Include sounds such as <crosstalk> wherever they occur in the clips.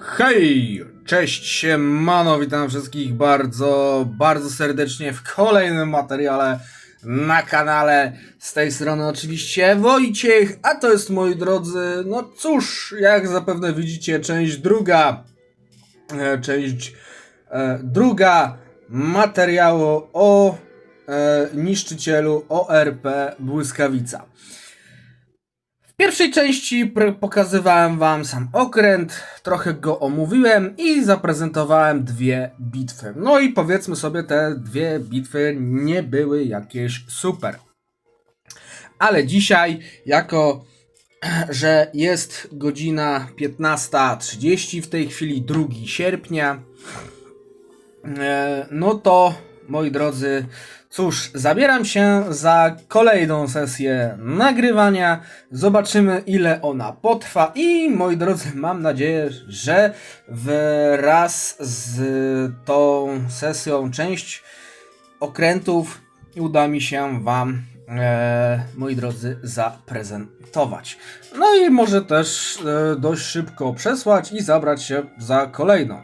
Hej! Cześć, siemano, witam wszystkich bardzo, bardzo serdecznie w kolejnym materiale na kanale. Z tej strony oczywiście Wojciech, a to jest, moi drodzy, no cóż, jak zapewne widzicie, część druga, e, część e, druga materiału o e, niszczycielu ORP Błyskawica. W pierwszej części pokazywałem wam sam okręt, trochę go omówiłem i zaprezentowałem dwie bitwy. No i powiedzmy sobie, te dwie bitwy nie były jakieś super. Ale dzisiaj, jako <clears throat> że jest godzina 15.30, w tej chwili 2 sierpnia, e, no to moi drodzy, cóż, zabieram się za kolejną sesję nagrywania. Zobaczymy, ile ona potrwa. I moi drodzy, mam nadzieję, że wraz z tą sesją część okrętów uda mi się Wam, e, moi drodzy, zaprezentować. No i może też e, dość szybko przesłać i zabrać się za kolejną.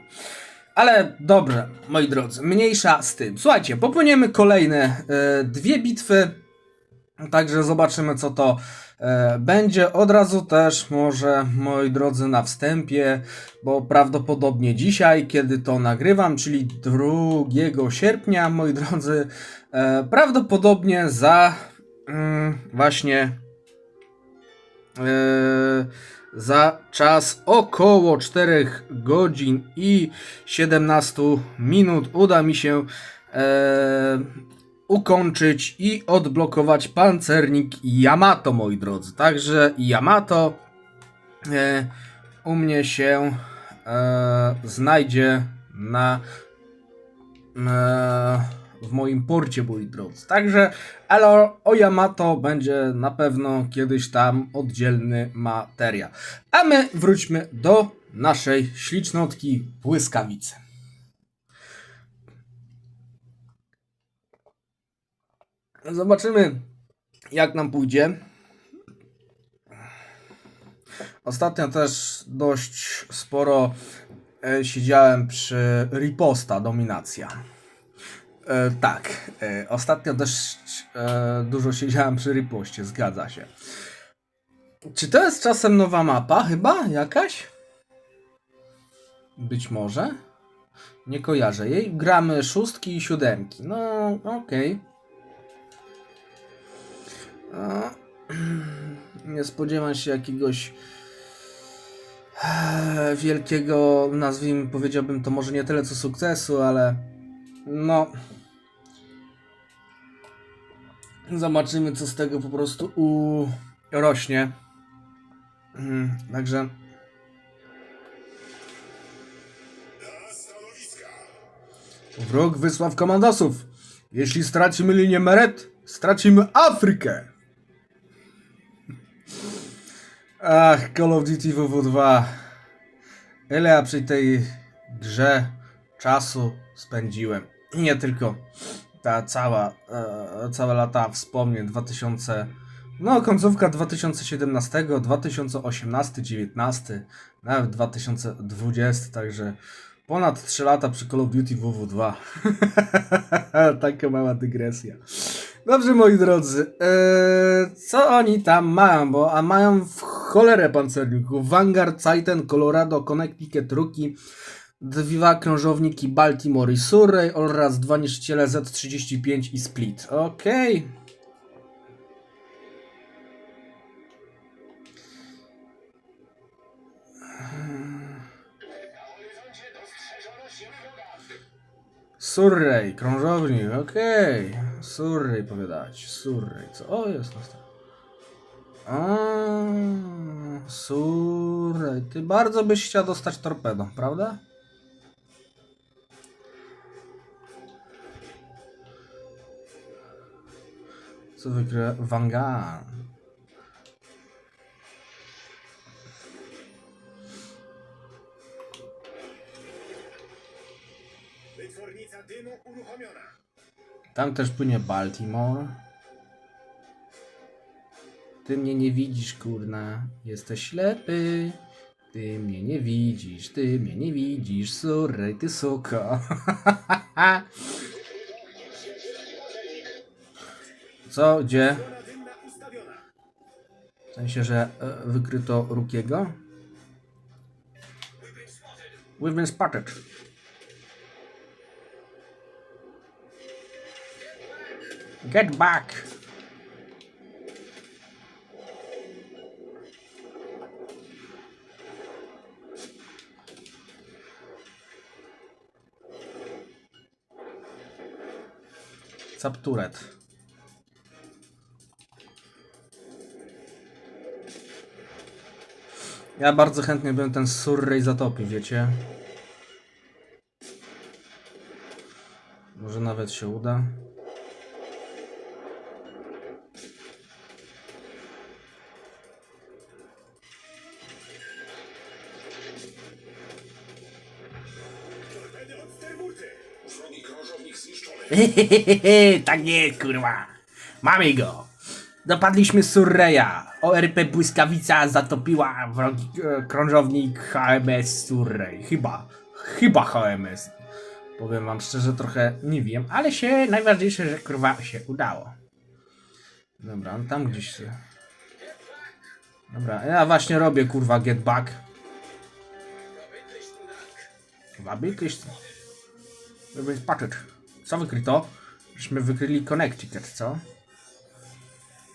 Ale dobrze, moi drodzy, mniejsza z tym. Słuchajcie, popłyniemy kolejne e, dwie bitwy. Także zobaczymy, co to e, będzie. Od razu też może, moi drodzy, na wstępie, bo prawdopodobnie dzisiaj, kiedy to nagrywam, czyli 2 sierpnia, moi drodzy, e, prawdopodobnie za mm, właśnie za czas około 4 godzin i 17 minut uda mi się e, ukończyć i odblokować pancernik Yamato, moi drodzy. Także Yamato e, u mnie się e, znajdzie na e, w moim porcie, moi drodzy. Także, ale o, o Yamato będzie na pewno kiedyś tam oddzielny materiał. A my wróćmy do naszej ślicznotki błyskawicy. Zobaczymy, jak nam pójdzie. Ostatnio też dość sporo e, siedziałem przy riposta dominacja. E, tak, e, ostatnio też e, dużo siedziałem przy ripoście, zgadza się. Czy to jest czasem nowa mapa? Chyba jakaś? Być może. Nie kojarzę jej. Gramy szóstki i siódemki. No, okej. A, <clears throat> Nie spodziewam się jakiegoś e, wielkiego, nazwijmy, powiedziałbym to może nie tyle co sukcesu, ale no. Zobaczymy, co z tego po prostu urośnie. Mm, Także. Wróg wysłał komandosów. Jeśli stracimy linię Meret, stracimy Afrykę. Ach, Call of Duty WW2. Ile ja przy tej grze czasu spędziłem. Nie tylko ta cała, e, całe lata wspomnień 2000, no końcówka 2017, 2018, 19, nawet 2020, także ponad 3 lata przy Call of Duty WW2. <laughs> Taka mała dygresja. Dobrze, moi drodzy, e, co oni tam mają? Bo a mają w cholerę pancerników. Vanguard, Titan, Colorado, Connecticut, Rookie, dwa krążowniki Baltimore i Surrey oraz dwa niszczyciele Z35 i Split. Okej. Surrey, krążownik, okej. Surrey powiadać, Surrey, co? O, jest na stronie. A, Surrey, ty bardzo byś chciał dostać torpedą, prawda? Co wykrywa Vanguard? Wytwornica dymu uruchomiona. Tam też płynie Baltimore. Ty mnie nie widzisz, kurna. Jesteś ślepy. Ty mnie nie widzisz, ty mnie nie widzisz, surrej, ty suko. <laughs> Co, gdzie? W sensie, że e, wykryto Rukiego? We've been spotted. Get back! Capturet. Ja bardzo chętnie bym ten surrej zatopił, wiecie? Może nawet się uda. <laughs> Tak jest, kurwa. Mamy go. Dopadliśmy Surreya. ORP Błyskawica zatopiła wrogi e, krążownik HMS Surrey. Chyba. Chyba HMS. Powiem wam szczerze, trochę nie wiem, ale się najważniejsze, że kurwa się udało. Dobra, on tam gdzieś się. Dobra, ja właśnie robię kurwa get back. Chyba byliś. Żeby patrzeć. Co wykryto? Żeśmy wykryli Connecticut, co?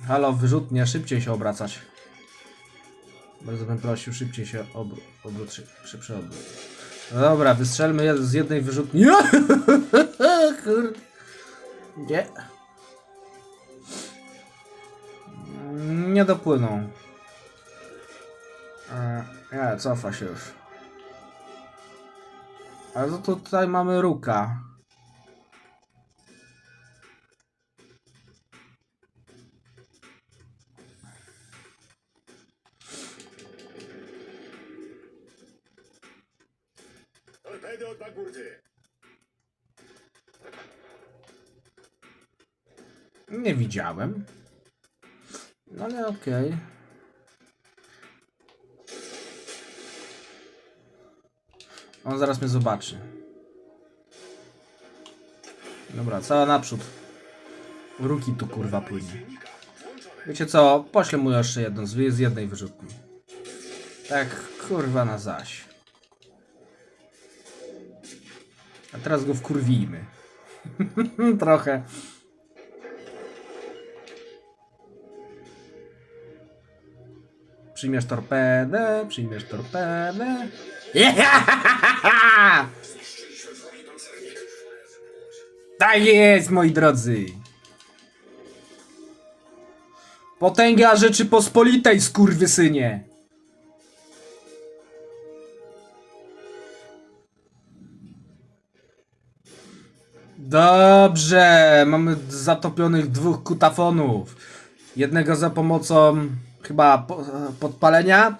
Halo, wyrzutnie, szybciej się obracać. Bardzo bym prosił, szybciej się obr obróć, szybszy obrót. No dobra, wystrzelmy z jednej wyrzutni. <laughs> Kurde. Nie. Nie dopłyną. E, Nie, cofa się już. Ale to tutaj mamy ruka. Nie widziałem. No ale okej. On zaraz mnie zobaczy. Dobra, cała naprzód. Ruki tu kurwa płynie. Wiecie co? Poślę mu jeszcze jedną z, z jednej wyrzutni. Tak, kurwa na zaś. A teraz go wkurwijmy. <laughs> Trochę. Przyjmiesz torpedę, przyjmiesz torpedę. <laughs> Tak jest, moi drodzy. Potęga Rzeczypospolitej, skurwysynie. Dobrze, mamy zatopionych dwóch kutafonów. Jednego za pomocą chyba po, podpalenia,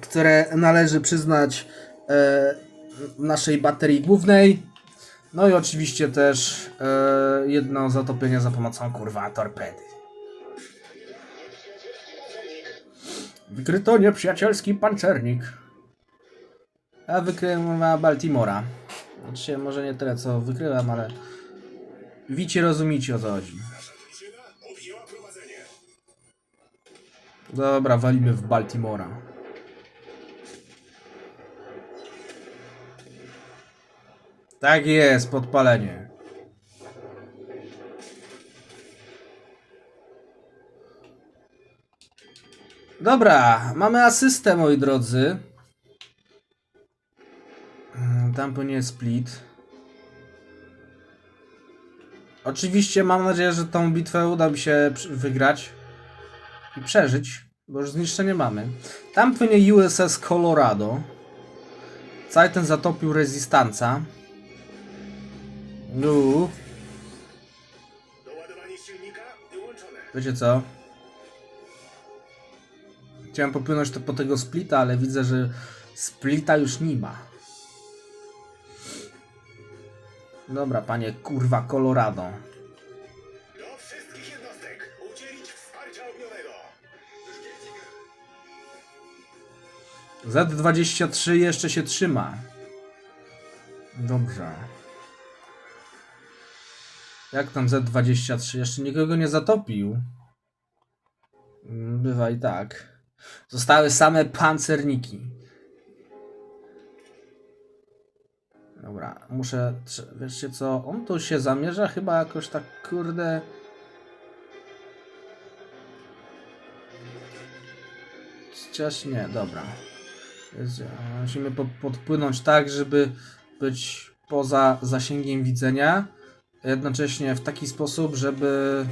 które należy przyznać e, naszej baterii głównej. No i oczywiście też e, jedno zatopienie za pomocą kurwa torpedy. Wykryto nieprzyjacielski pancernik. Ja wykryłem na Baltimora. Znaczy może nie tyle co wykryłem, ale wicie rozumicie o co chodzi. Dobra, walimy w Baltimora. Tak jest, podpalenie. Dobra, mamy asystę, moi drodzy. Tam płynie split. Oczywiście mam nadzieję, że tą bitwę uda mi się wygrać i przeżyć, bo już zniszczenie mamy. Tam płynie USS Colorado. Cały ten zatopił rezystanca. No, silnika wyłączone. wiecie co? Chciałem popłynąć to po tego splita, ale widzę, że splita już nie ma. Dobra, panie kurwa Colorado. Do wszystkich jednostek udzielić wsparcia ogniowego. Z23 jeszcze się trzyma. Dobrze. Jak tam Z23? Jeszcze nikogo nie zatopił. Mm, Bywa i tak. Zostały same pancerniki. Dobra, muszę. Wiecie co? On tu się zamierza chyba jakoś tak kurde. Chociaż nie, dobra. Musimy po, podpłynąć tak, żeby być poza zasięgiem widzenia. Jednocześnie w taki sposób, żeby.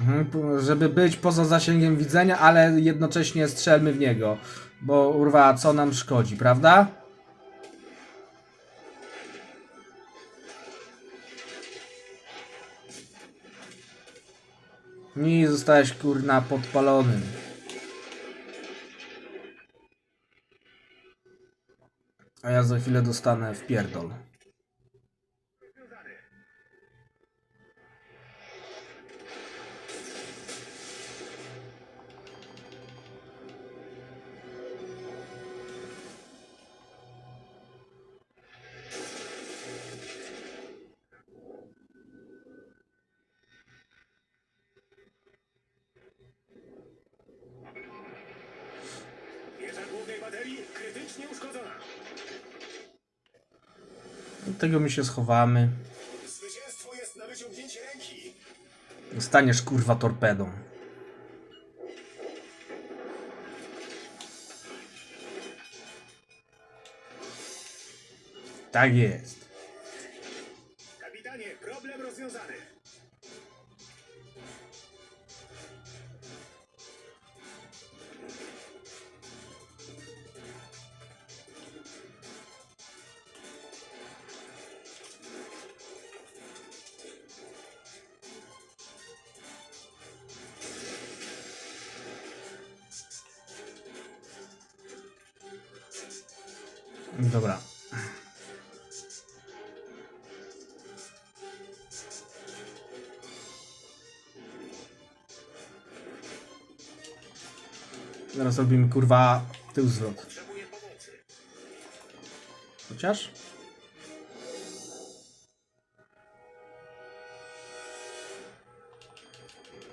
Mhm, żeby być poza zasięgiem widzenia, ale jednocześnie strzelmy w niego. Bo urwa, co nam szkodzi, prawda? Nie zostałeś kurna podpalony. A ja za chwilę dostanę w pierdol. Tego my się schowamy. Zwycięstwo jest na wyciągnięcie ręki. Staniesz kurwa torpedą. Tak jest. Kapitanie, problem rozwiązany. Teraz robimy kurwa tył zwrot. Chociaż?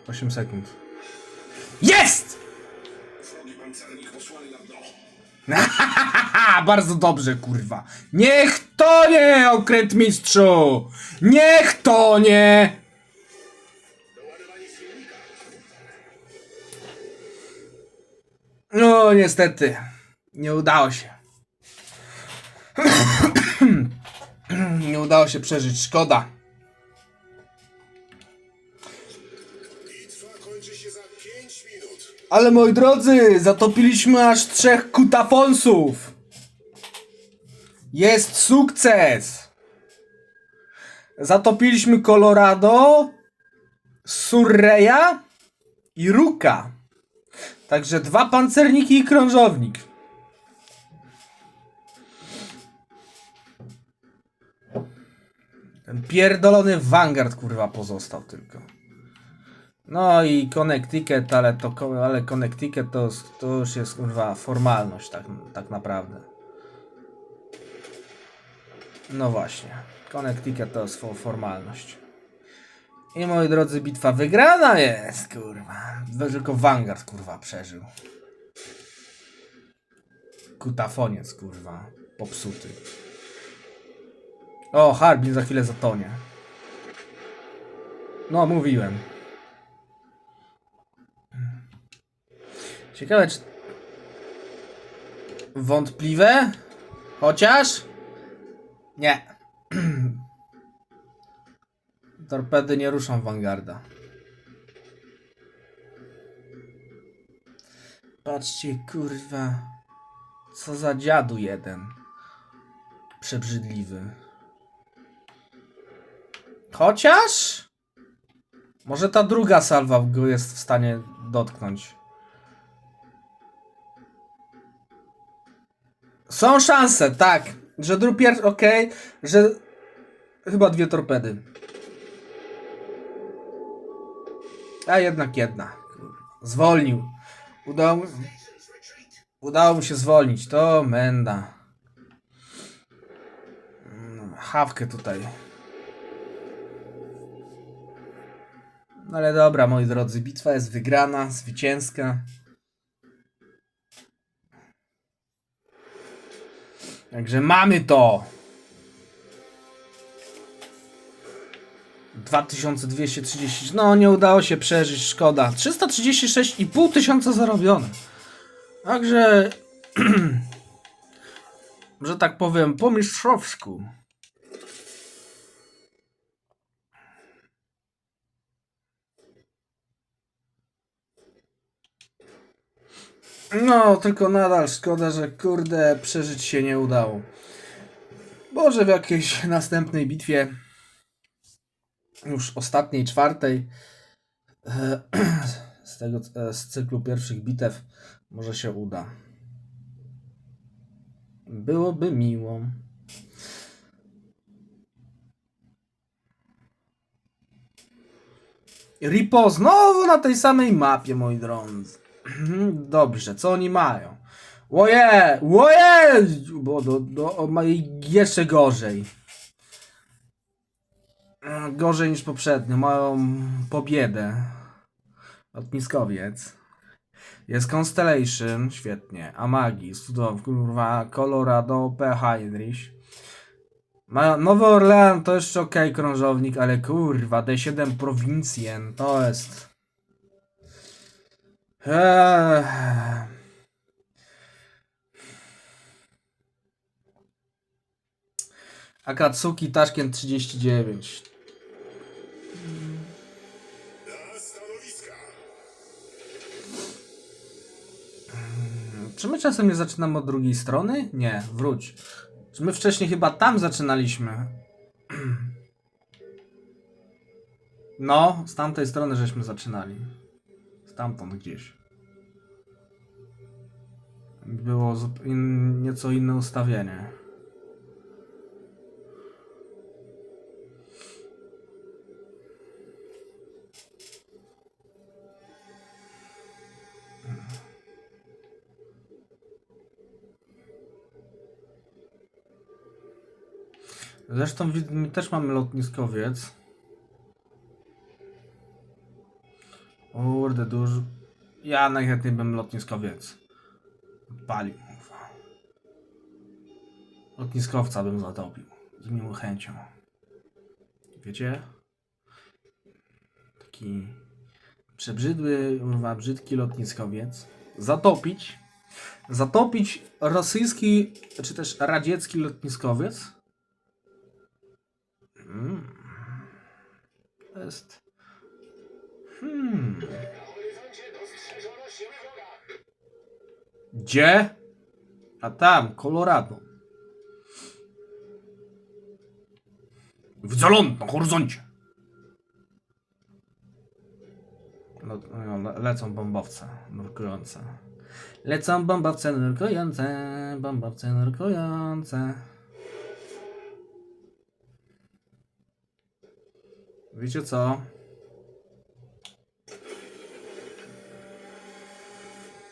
Osiem sekund. Jest! <laughs> Bardzo dobrze, kurwa. Niech to nie, okręt mistrzu! Niech to nie! No, niestety. Nie udało się. <clears throat> nie udało się przeżyć, szkoda. Bitwa kończy się za 5 minut. Ale moi drodzy, zatopiliśmy aż trzech kutafonsów. Jest sukces. Zatopiliśmy Colorado, Surreya i Ruka. Także dwa pancerniki i krążownik. Ten pierdolony Vanguard kurwa pozostał tylko. No i Connecticut, ale to ale Connecticut to, to już jest kurwa formalność tak, tak naprawdę. No właśnie. Connecticut to jest fo- formalność. I moi drodzy, bitwa wygrana jest, kurwa. Tylko Vanguard, kurwa, przeżył. Kutafoniec, kurwa. Popsuty. O, Harbin za chwilę zatonie. No, mówiłem. Ciekawe, czy... Wątpliwe? Chociaż? Nie. <clears throat> Torpedy nie ruszą Vanguarda. Patrzcie, kurwa. Co za dziadu jeden. Przebrzydliwy. Chociaż? Może ta druga salwa go jest w stanie dotknąć. Są szanse, tak. Że drupier, okej, że chyba dwie torpedy. A jednak jedna. Zwolnił. Udało, udało mu się zwolnić. To menda. Mm, Hawkę tutaj. No ale dobra, moi drodzy, bitwa jest wygrana, zwycięska. Także mamy to! 2230. No, nie udało się przeżyć, szkoda. 336,5 tysiąca zarobione. Także, <clears throat> że tak powiem, po mistrzowsku. No, tylko nadal szkoda, że kurde, przeżyć się nie udało. Może w jakiejś następnej bitwie, już ostatniej, czwartej, e, <clears throat> z tego, e, z cyklu pierwszych bitew, może się uda. Byłoby miło. Ripo znowu na tej samej mapie, moi drodzy. <clears throat> Dobrze, co oni mają? Łoje! Łoje! Bo do, do, o, ma jeszcze gorzej. Gorzej niż poprzednio. Mają pobiedę. Lotniskowiec. Jest Constellation, świetnie. Amagis, cudownie, kurwa, Colorado, P. Heinrich. Ma Nowy Orlean to jeszcze ok, krążownik, ale kurwa, D7 Provincien, to jest... Eee. Akatsuki Taszkent 39. Stanowiska. Czy my czasem nie zaczynamy od drugiej strony? Nie, wróć. Czy my wcześniej chyba tam zaczynaliśmy? <clears throat> No, z tamtej strony żeśmy zaczynali. Stamtąd gdzieś. Było nieco inne ustawienie. Zresztą my też mamy lotniskowiec. Kurde, dużo. Ja najchętniej bym lotniskowiec. Palił. Lotniskowca bym zatopił. Z miłą chęcią. Wiecie? Taki przebrzydły, kurwa, brzydki lotniskowiec. Zatopić. Zatopić rosyjski, czy też radziecki lotniskowiec. Mm. To jest. Hmm. Gdzie? A tam, Colorado. Widzę ląd na horyzoncie. No, no, le- lecą bombowce nurkujące. Lecą bombowce nurkujące, bombowce nurkujące. Wiecie co?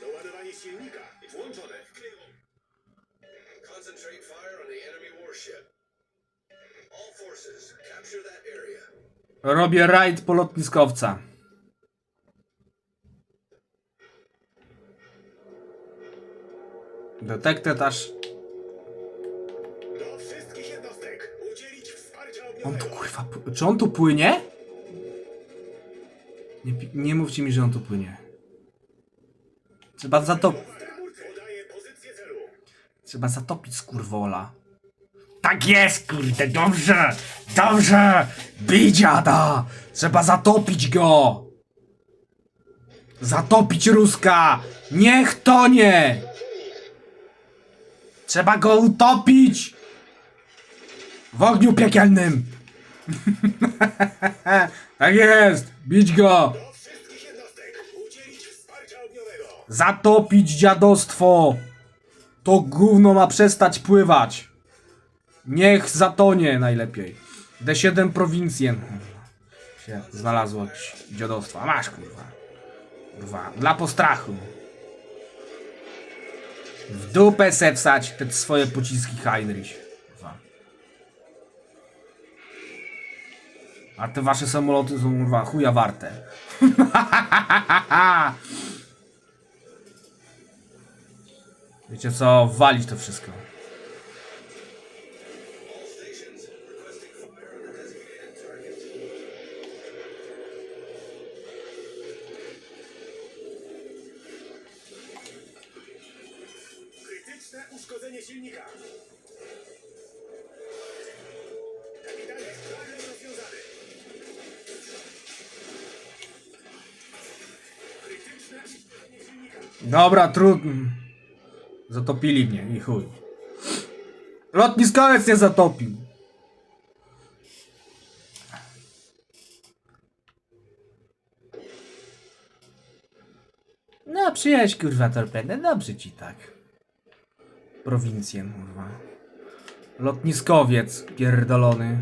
Doładowanie silnika. Włączone. Concentrate fire on the enemy warship. All forces, capture that area. Robię rajd po lotniskowca. Detektyw aż... On tu kurwa... Czy on tu płynie? Nie, nie mówcie mi, że on tu płynie. Trzeba zatop... Trzeba zatopić skurwola. Tak jest, kurde, dobrze! Dobrze! Bij dziada! Trzeba zatopić go! Zatopić Ruska! Niech tonie! Trzeba go utopić! W ogniu piekielnym! <laughs> tak jest! Bić go! Zatopić dziadostwo! To gówno ma przestać pływać. Niech zatonie najlepiej. D7 prowincjen. się znalazło jakieś dziadostwo. A masz kurwa. Kurwa. Dla postrachu. W dupę se te swoje pociski Heinrich. A te wasze samoloty są kurwa chuja warte. <laughs> Wiecie co? Walić to wszystko. Krytyczne uszkodzenie silnika. Dobra, trudno. Zatopili mnie i chuj. Lotniskowiec nie zatopił. No, przyjaźń, kurwa, torpedę. Dobrze ci tak. Prowincję, kurwa. Lotniskowiec pierdolony.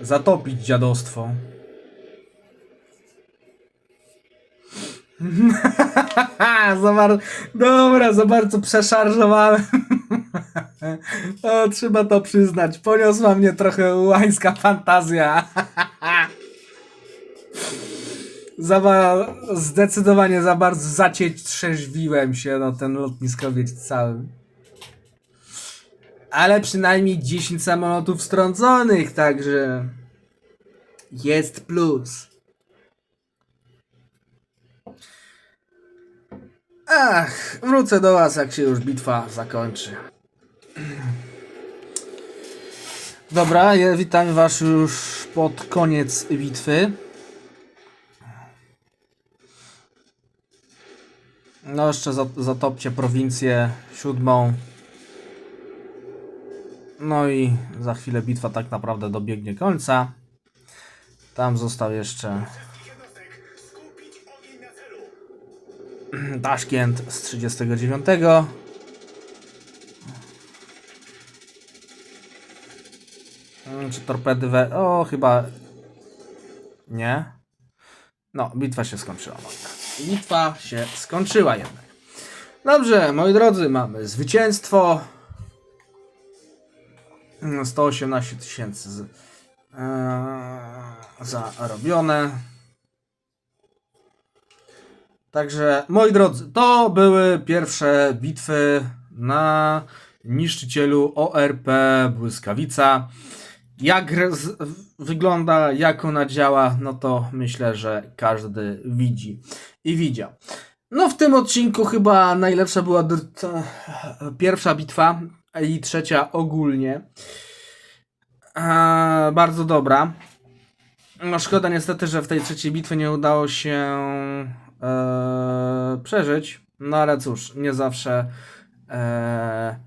Zatopić dziadostwo. <laughs> za bardzo, dobra, za bardzo przeszarżowałem. <laughs> o, trzeba to przyznać. Poniosła mnie trochę łańska fantazja. <laughs> za ba- zdecydowanie za bardzo zacieć trzeźwiłem się na ten lotniskowiec cały. Ale przynajmniej 10 samolotów strąconych, także jest plus. Ach, wrócę do was, jak się już bitwa zakończy. Dobra, ja witam was już pod koniec bitwy. No jeszcze za- zatopcie prowincję siódmą. No i za chwilę bitwa tak naprawdę dobiegnie końca. Tam został jeszcze <clears throat> Taszkent z 39. Mm, Czy torpedy we... O, chyba... Nie. No, bitwa się skończyła. Bitwa się skończyła jednak. Dobrze, moi drodzy, mamy zwycięstwo. Mm, 118 tysięcy z... eee, zarobione. Także, moi drodzy, to były pierwsze bitwy na niszczycielu ORP Błyskawica. Jak wygląda, jak ona działa, no to myślę, że każdy widzi i widział. No w tym odcinku chyba najlepsza była pierwsza bitwa i trzecia ogólnie. Eee, bardzo dobra. No szkoda niestety, że w tej trzeciej bitwie nie udało się e, przeżyć. No ale cóż, nie zawsze e,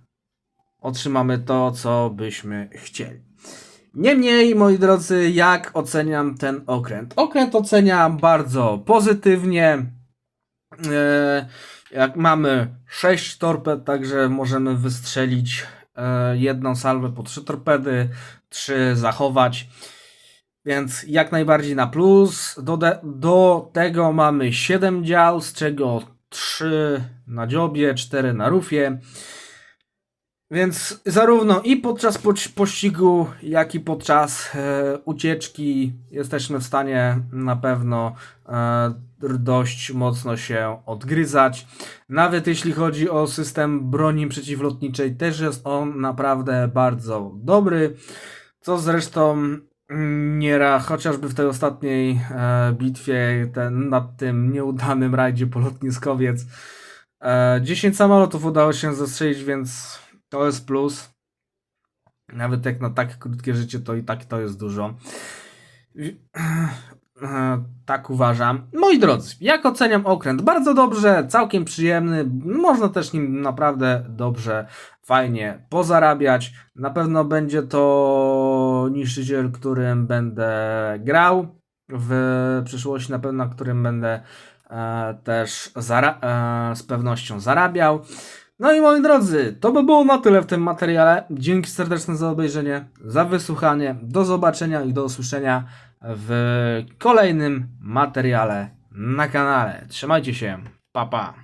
otrzymamy to, co byśmy chcieli. Niemniej, moi drodzy, jak oceniam ten okręt? Okręt oceniam bardzo pozytywnie. E, jak mamy 6 torped, także możemy wystrzelić jedną salwę po 3 torpedy, 3 zachować. Więc jak najbardziej na plus. Do, do tego mamy 7 dział, z czego 3 na dziobie, 4 na rufie. Więc zarówno i podczas poś- pościgu, jak i podczas e, ucieczki jesteśmy w stanie na pewno e, dość mocno się odgryzać. Nawet jeśli chodzi o system broni przeciwlotniczej, też jest on naprawdę bardzo dobry. Co zresztą mm, nie chociażby w tej ostatniej e, bitwie, ten, nad tym nieudanym rajdzie po lotniskowiec. E, 10 samolotów udało się zestrzelić, więc to jest plus. Nawet jak na tak krótkie życie, to i tak to jest dużo. E, Tak uważam. Moi drodzy, jak oceniam okręt? Bardzo dobrze, całkiem przyjemny. Można też nim naprawdę dobrze, fajnie pozarabiać. Na pewno będzie to niszczyciel, którym będę grał w przyszłości, na pewno na którym będę e, też e, z pewnością zarabiał. No i moi drodzy, to by było na tyle w tym materiale. Dzięki serdeczne za obejrzenie, za wysłuchanie. Do zobaczenia i do usłyszenia w kolejnym materiale na kanale. Trzymajcie się. Pa pa.